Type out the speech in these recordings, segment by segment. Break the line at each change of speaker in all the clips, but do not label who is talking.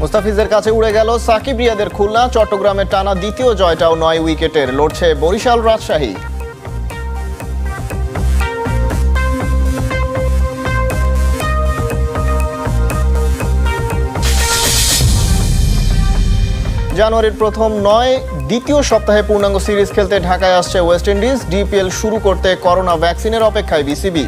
মুস্তাফিজের কাছে উড়ে গেল সাকিব রিয়াদের খুলনা, চট্টগ্রামের টানা দ্বিতীয় জয়টাও নয় উইকেটের, লড়ছে বরিশাল রাজশাহী। জানুয়ারির প্রথম নয়, দ্বিতীয় সপ্তাহে পূর্ণাঙ্গ সিরিজ খেলতে ঢাকায় আসছে ওয়েস্ট ইন্ডিজ, ডিপিএল শুরু করতে করোনা ভ্যাকসিনের অপেক্ষায় বিসিবি।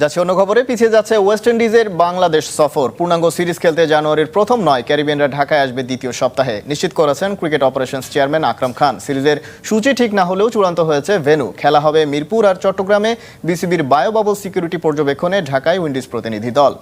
যাচ্ছে অন্য খবরে, পিছিয়ে যাচ্ছে ওয়েস্ট ইন্ডিজের বাংলাদেশ সফর। পূর্ণাঙ্গ সিরিজ খেলতে জানুয়ারির প্রথম নয়, ক্যারিবিয়ানরা ঢাকায় আসবে দ্বিতীয় সপ্তাহে। নিশ্চিত করেছেন cricket operation chairman Akram Khan. সিরিজের সূচি ঠিক না হলেও চূড়ান্ত হয়েছে ভেনু খেলা হবে মিরপুর আর চট্টগ্রামে। বিসিবির বায়োবাবল সিকিউরিটি পর্যবেক্ষণে ঢাকায় উইন্ডিজ প্রতিনিধি দল।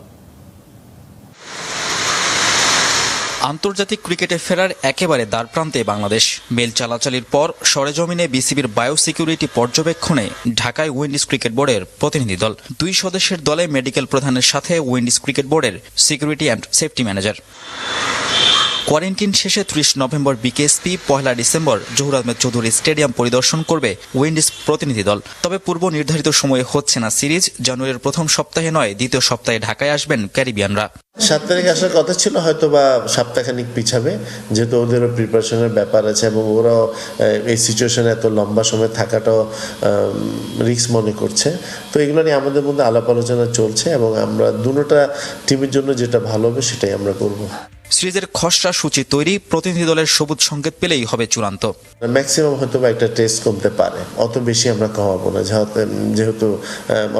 আন্তর্জাতিক ক্রিকেটে ফেরার একেবারে দ্বারপ্রান্তে বাংলাদেশ। মেল চালাচালির পর সরেজমিনে বিসিবির বায়োসিকিউরিটি পর্যবেক্ষণে ঢাকায় উইন্ডিজ ক্রিকেট বোর্ডের প্রতিনিধি দল। দুই সদস্যের দলে মেডিকেল প্রধানের সাথে উইন্ডিজ ক্রিকেট বোর্ডের security and safety manager. Quarantine শেষে ত্রিশ নভেম্বর বিকেএসপি, পয়লা ডিসেম্বর জহুর আহমেদ চৌধুরী স্টেডিয়াম পরিদর্শন করবে উইন্ডিজ প্রতিনিধি দল। তবে পূর্ব নির্ধারিত সময়ে হচ্ছে না সিরিজ, জানুয়ারির প্রথম সপ্তাহে নয়, দ্বিতীয় সপ্তাহে ঢাকায় আসবেন ক্যারিবিয়ানরা।
সাত তারিখ আসার কথা ছিল, হয়তো বা সপ্তাহখানিক পিছাবে, যেহেতু ওদেরও প্রিপারেশনের ব্যাপার আছে এবং ওরাও এই সিচুয়েশনে এত লম্বা সময় থাকাটাও রিস্ক মনে করছে। তো এগুলো নিয়ে আমাদের মধ্যে আলাপ আলোচনা চলছে এবং আমরা দুটোটা টিমের জন্য যেটা ভালো হবে সেটাই আমরা করব।
সিরিজের খসড়া সূচি তৈরি প্রতিনিধি দলের সবুজ সংকেত পেলেই হবে চূড়ান্ত।
ম্যাক্সিমাম হয়তো বা একটা টেস্ট কমতে পারে। অত বেশি আমরা কমাবো না। যেহেতু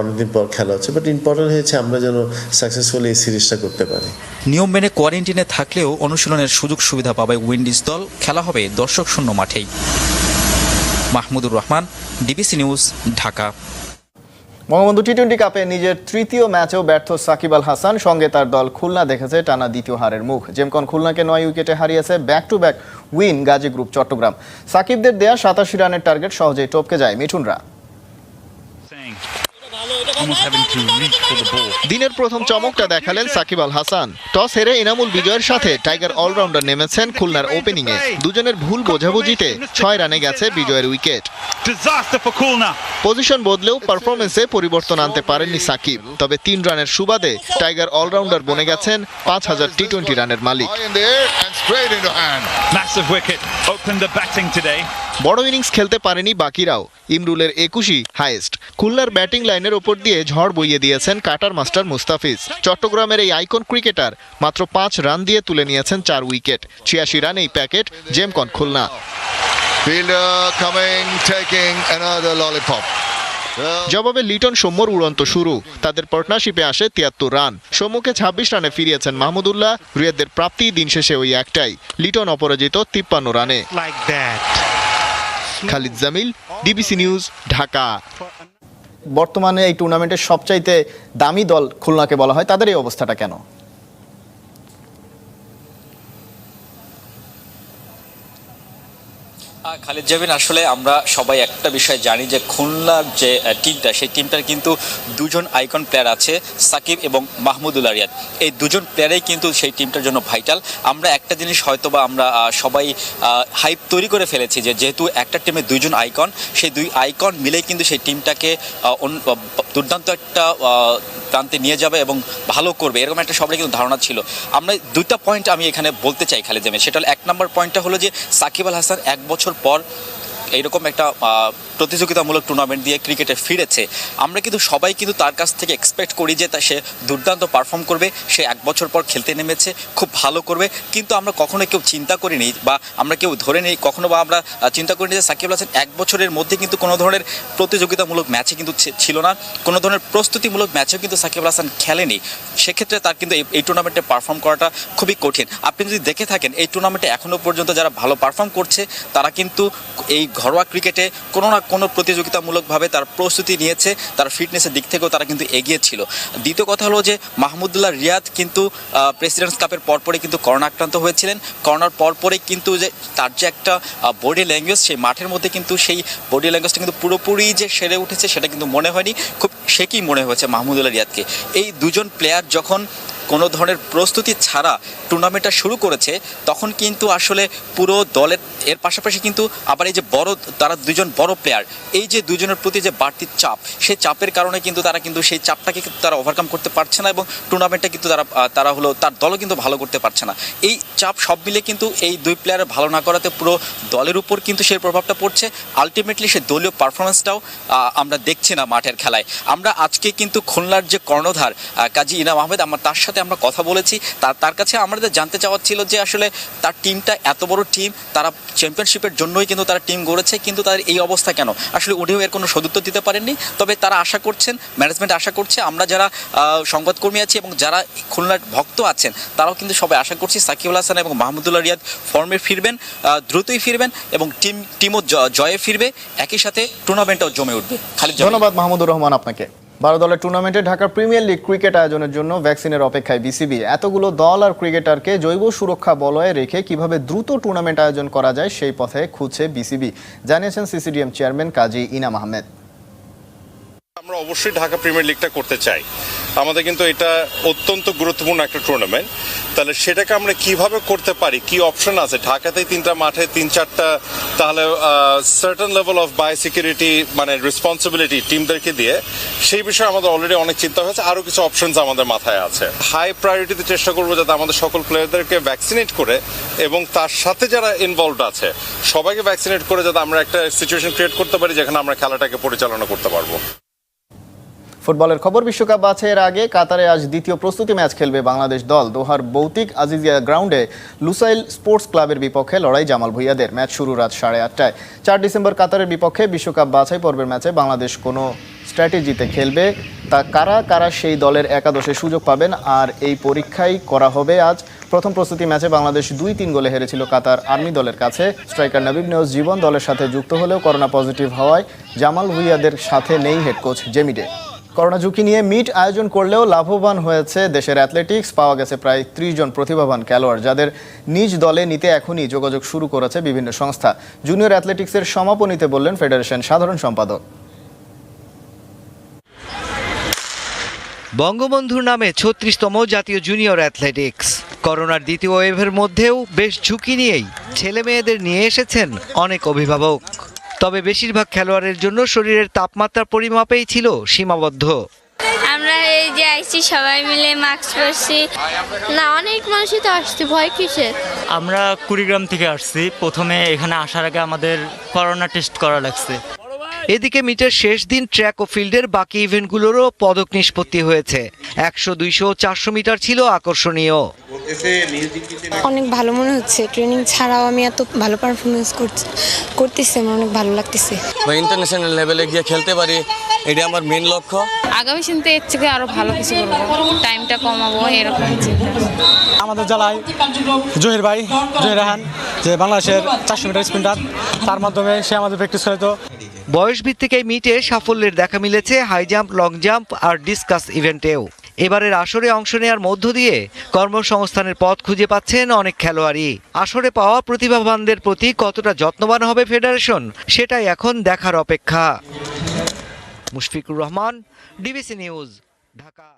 অনেকদিন পর খেলা হচ্ছে বাট ইম্পর্টেন্ট হয়েছে আমরা যেন সাকসেসফুলি এই সিরিজটা করতে পারি।
নিয়ম মেনে কোয়ারেন্টিনে থাকলেও অনুশীলনের সুযোগ সুবিধা পাবে উইন্ডিজ দল। খেলা হবে দর্শক শূন্য মাঠেই। Mahmudur Rahman DBC news Dhaka.
Bangabandhu T twenty কাপে নিজের তৃতীয় ম্যাচেও ব্যর্থ সাকিব আল হাসান। সঙ্গে তার দল খুলনা দেখেছে টানা দ্বিতীয় হারের মুখ। জেমকন খুলনাকে নয় উইকেটে হারিয়েছে back to back win Gazi group Chattogram. সাকিবদের দেয়া সাতাশি রানের টার্গেট সহজেই টপকে যায় মিঠুনরা. দিনের প্রথম চমকটা দেখালেন সাকিব আল হাসান। টস হেরে ইনামুল বিজয়ের সাথে টাইগার অলরাউন্ডার নেমেছেন খুলনার ওপেনিংয়ে দুজনের ভুল বোঝাবুঝিতে ছয় রানে গেছে বিজয়ের উইকেট. পজিশন বদলেও পারফরমেন্সে পরিবর্তন আনতে পারেননি সাকিব। তবে তিন রানের সুবাদে টাইগার অলরাউন্ডার বনে গেছেন পাঁচ হাজার টি টোয়েন্টি রানের মালিক. বড় ইনিংস খেলতে পারেনি বাকিরাও। ইমরুলের একুশই হাইয়েস্ট খুলনার ব্যাটিং লাইনের ওপর দিয়ে ঝড় বইয়ে দিয়েছেন কাটার মাস্টার মুস্তাফিজ। চট্টগ্রামের এই আইকন ক্রিকেটার মাত্র পাঁচ রান দিয়ে তুলে নিয়েছেন চার উইকেট। ছিয়াশি রানেই packet Gemcon Khulna.
Fielder coming, taking another lollipop.
জবাবে লিটন সৌম্যর উড়ন্ত শুরু। তাদের পার্টনারশিপে আসে তিয়াত্তর রান। সৌম্যকে ছাব্বিশ রানে ফিরিয়েছেন মাহমুদুল্লাহ রিয়াদের প্রাপ্তি দিন শেষে ওই একটাই। লিটন অপরাজিত তিপ্পান্ন রানে। Khalid Jamil DBC news Dhaka. বর্তমানে এই টুর্নামেন্টের সবচাইতে দামি দল খুলনাকে বলা হয়। তাদের এই অবস্থাটা কেন?
খালিদ জামিন, আসলে আমরা সবাই একটা বিষয় জানি যে খুলনার যে টিমটা সেই টিমটার কিন্তু দুজন আইকন প্লেয়ার আছে, সাকিব এবং মাহমুদুল্লাহ রিয়াদ এই দুজন প্লেয়ারেই কিন্তু সেই টিমটার জন্য ভাইটাল আমরা একটা জিনিস হয়তো বা আমরা সবাই হাইপ তৈরি করে ফেলেছি যে যেহেতু একটা টিমে দুইজন আইকন সেই দুই আইকন মিলেই কিন্তু সেই টিমটাকে দুর্দান্ত একটা প্রান্তে নিয়ে যাবে এবং ভালো করবে। এরকম একটা সবারই কিন্তু ধারণা ছিল। আমরা দুইটা পয়েন্ট আমি এখানে বলতে চাই খালেদ জামিল সেটা এক নম্বর পয়েন্টটা হলো যে সাকিব আল হাসান এক বছর পর এইরকম একটা প্রতিযোগিতামূলক টুর্নামেন্ট দিয়ে ক্রিকেটে ফিরেছে। আমরা কিন্তু সবাই কিন্তু তার কাছ থেকে এক্সপেক্ট করি যে তা সে দুর্দান্ত পারফর্ম করবে, সে এক বছর পর খেলতে নেমেছে, খুব ভালো করবে। কিন্তু আমরা কখনো কেউ চিন্তা করিনি বা আমরা কেউ ধরে নিই, কখনো বা আমরা চিন্তা করিনি যে সাকিব হাসান এক বছরের মধ্যে কিন্তু কোনো ধরনের প্রতিযোগিতামূলক ম্যাচে কিন্তু ছিল না। কোনো ধরনের প্রস্তুতিমূলক ম্যাচেও কিন্তু সাকিব হাসান খেলেনি। সেক্ষেত্রে তার কিন্তু এই টুর্নামেন্টে পারফর্ম করাটা খুবই কঠিন। আপনি যদি দেখে থাকেন, এই টুর্নামেন্টে এখনও পর্যন্ত যারা ভালো পারফর্ম করছে, তারা কিন্তু এই ঘরোয়া ক্রিকেটে কোনো না কোনো প্রতিযোগিতামূলকভাবে তার প্রস্তুতি নিয়েছে, তার ফিটনেসের দিক থেকেও তারা কিন্তু এগিয়ে ছিল দ্বিতীয় কথা হলো যে, মাহমুদুল্লাহ রিয়াদ কিন্তু প্রেসিডেন্টস কাপের পরপরই কিন্তু করোনা আক্রান্ত হয়েছিলেন। করোনার পরপরই কিন্তু যে, তার যে একটা বডি ল্যাঙ্গুয়েজ সেই মাঠের মধ্যে কিন্তু সেই বডি ল্যাঙ্গুয়েজটা কিন্তু পুরোপুরি যে সেরে উঠেছে সেটা কিন্তু মনে হয়নি। খুব সে কি মনে হয়েছে মাহমুদুল্লাহ রিয়াদকে। এই দুজন প্লেয়ার যখন কোনো ধরনের প্রস্তুতি ছাড়া টুর্নামেন্টটা শুরু করেছে, তখন কিন্তু আসলে পুরো দলের এর পাশাপাশি কিন্তু আবার এই যে বড়, তারা দুজন বড় প্লেয়ার এই যে দুজনের প্রতি যে বাড়তি চাপ, সেই চাপের কারণে কিন্তু তারা কিন্তু সেই চাপটাকে কিন্তু তারা ওভারকাম করতে পারছে না এবং টুর্নামেন্টে কিন্তু তারা তারা হলো, তার দলও কিন্তু ভালো করতে পারছে না। এই চাপ সব মিলে কিন্তু এই দুই প্লেয়ার ভালো না করাতে পুরো দলের উপর কিন্তু সেই প্রভাবটা পড়ছে। আলটিমেটলি সেই দলীয় পারফরমেন্সটাও আমরা দেখছি না মাঠের খেলায়। আমরা আজকে কিন্তু খুলনার যে কর্ণধার কাজী ইনাম আহমেদ, আমার তার সাথে আমরা কথা বলেছি। তার তার কাছে আমাদের জানতে চাওয়ার ছিল যে আসলে তার টিমটা এত বড় টিম তারা চ্যাম্পিয়নশিপের জন্যই কিন্তু তারা টিম গড়েছে, কিন্তু তাদের এই অবস্থা কেন? আসলে উনিও এর কোনো সদুত্তর দিতে পারেননি, তবে তারা আশা করছেন ম্যানেজমেন্ট আশা করছে, আমরা যারা সংবাদকর্মী আছি এবং যারা খুলনার ভক্ত আছেন, তারাও কিন্তু সবাই আশা করছি সাকিবুল হাসান এবং মাহমুদুল্লাহ রিয়াদ ফর্মে ফিরবেন দ্রুতই ফিরবেন এবং টিম টিমও জয়ে ফিরবে, একই সাথে টুর্নামেন্টও জমে উঠবে। খালি
ধন্যবাদ মাহমুদুর রহমান আপনাকে। বারো দলের টুর্নামেন্টে ঢাকার প্রিমিয়ার লিগ ক্রিকেট আয়োজনের জন্য ভ্যাকসিনের অপেক্ষায় বিসিবি এতগুলো দল আর ক্রিকেটারকে জৈব সুরক্ষা বলয়ে রেখে কীভাবে দ্রুত টুর্নামেন্ট আয়োজন করা যায় সেই পথে খুঁজছে বিসিবি জানিয়েছেন সিসিডিএম চেয়ারম্যান কাজী ইনাম আহমেদ।
আমরা অবশ্যই ঢাকা প্রিমিয়ার লিগটা করতে চাই। আমাদের কিন্তু এটা অত্যন্ত গুরুত্বপূর্ণ একটা টুর্নামেন্ট তাহলে সেটাকে আমরা কীভাবে করতে পারি? কি অপশন আছে? ঢাকাতেই তিনটা, মাঠে তিন চারটা, তাহলে certain level of by security মানে রেসপন্সিবিলিটি টিমদেরকে দিয়ে সেই বিষয়ে আমাদের অলরেডি অনেক চিন্তা হয়েছে। আরও কিছু অপশনস আমাদের মাথায় আছে। হাই প্রায়োরিটিতে চেষ্টা করব যাতে আমাদের সকল প্লেয়ারদেরকে ভ্যাকসিনেট করে এবং তার সাথে যারা ইনভলভড আছে, সবাইকে ভ্যাকসিনেট করে যাতে আমরা একটা সিচুয়েশন ক্রিয়েট করতে পারি যেখানে আমরা খেলাটাকে পরিচালনা করতে পারব।
ফুটবলের খবর, বিশ্বকাপ বাছাইয়ের আগে কাতারে আজ দ্বিতীয় প্রস্তুতি ম্যাচ খেলবে বাংলাদেশ দল। দোহার ভৌতিক আজিজিয়া গ্রাউন্ডে লুসাইল স্পোর্টস ক্লাবের বিপক্ষে লড়াই জামাল ভুইয়াদের। ম্যাচ শুরু রাত সাড়ে আটটায়। চার ডিসেম্বর কাতারের বিপক্ষে বিশ্বকাপ বাছাই পর্বের ম্যাচে বাংলাদেশ কোনো স্ট্র্যাটেজিতে খেলবে? তা কারা কারা সেই দলের একাদশে সুযোগ পাবেন? আর এই পরীক্ষাই করা হবে আজ। প্রথম প্রস্তুতি ম্যাচে বাংলাদেশ দুই তিন গোলে হেরেছিল কাতার আর্মি দলের কাছে। স্ট্রাইকার নবীব নেওজ জীবন দলের সাথে যুক্ত হলেও করোনা পজিটিভ হওয়ায় জামাল ভুইয়াদের সাথে নেই হেড কোচ জেমিডে। করোনা ঝুঁকি নিয়ে মিট আয়োজন করলেও লাভবান হয়েছে দেশের অ্যাথলেটিক্স। পাওয়া গেছে প্রায় ত্রিশ জন প্রতিভাবান খেলোয়াড় যাদের নিজ দলে নিতে এখনই যোগাযোগ শুরু করেছে বিভিন্ন সংস্থা। জুনিয়র অ্যাথলেটিক্সের সমাপনীতে বললেন ফেডারেশন সাধারণ সম্পাদক।
বঙ্গবন্ধুর নামে ছত্রিশতম জাতীয় জুনিয়র অ্যাথলেটিক্স। করোনার দ্বিতীয় ওয়েভের মধ্যেও বেশ ঝুঁকি নিয়েই ছেলে মেয়েদের নিয়ে এসেছেন অনেক অভিভাবক। তবে বেশিরভাগ খেলোয়াড়ের জন্য শরীরের তাপমাত্রা পরিমাপেই ছিল সীমাবদ্ধ।
আমরা এই যে আইছি সবাই মিলে মাস্ক পরছি। না অনেক মানুষই তো আসছে ভয় কিসের?
আমরা কুড়িগ্রাম থেকে আসছি। প্রথমে এখানে আসার আগে আমাদের করোনা টেস্ট করা লাগছে।
এদিকে মিটার শেষ দিন ট্র্যাক ও ফিল্ডের বাকি ইভেন্টগুলোরও পদক নিষ্পত্তি হয়েছে। একশো দুইশো চারশো মিটার ছিল আকর্ষণীয়।
অনেক ভালো মনে হচ্ছে। ট্রেনিং ছাড়াও আমি এত ভালো পারফরমেন্স করছি করতেছি আমার অনেক ভালো লাগতেছে।
ইন্টারন্যাশনাল লেভেলে গিয়ে খেলতে পারি এটা আমার মেন লক্ষ্য।
আগামী চিন্তা এর থেকে আরও ভালো কিছু করব। টাইমটা কমাবো এরকম চিন্তা।
আমাদের জেলায় জহির ভাই জহির রাহান যে বাংলাদেশের চারশো মিটার স্প্রিন্টার তার মাধ্যমে সে আমাদের প্র্যাকটিস করে তো
বয়স ভিত্তিক এই মিটে সাফল্যের দেখা মিলেছে হাই জাম্প লং জাম্প আর ডিসকাস ইভেন্টেও এবারের আসরে অংশ নেওয়ার মধ্য দিয়ে কর্মসংস্থানের পথ খুঁজে পাচ্ছেন অনেক খেলোয়াড়ই। আসরে পাওয়া প্রতিভাবানদের প্রতি কতটা যত্নবান হবে ফেডারেশন, সেটাই এখন দেখার অপেক্ষা। Mushfiqur Rahman, DBC news, Dhaka.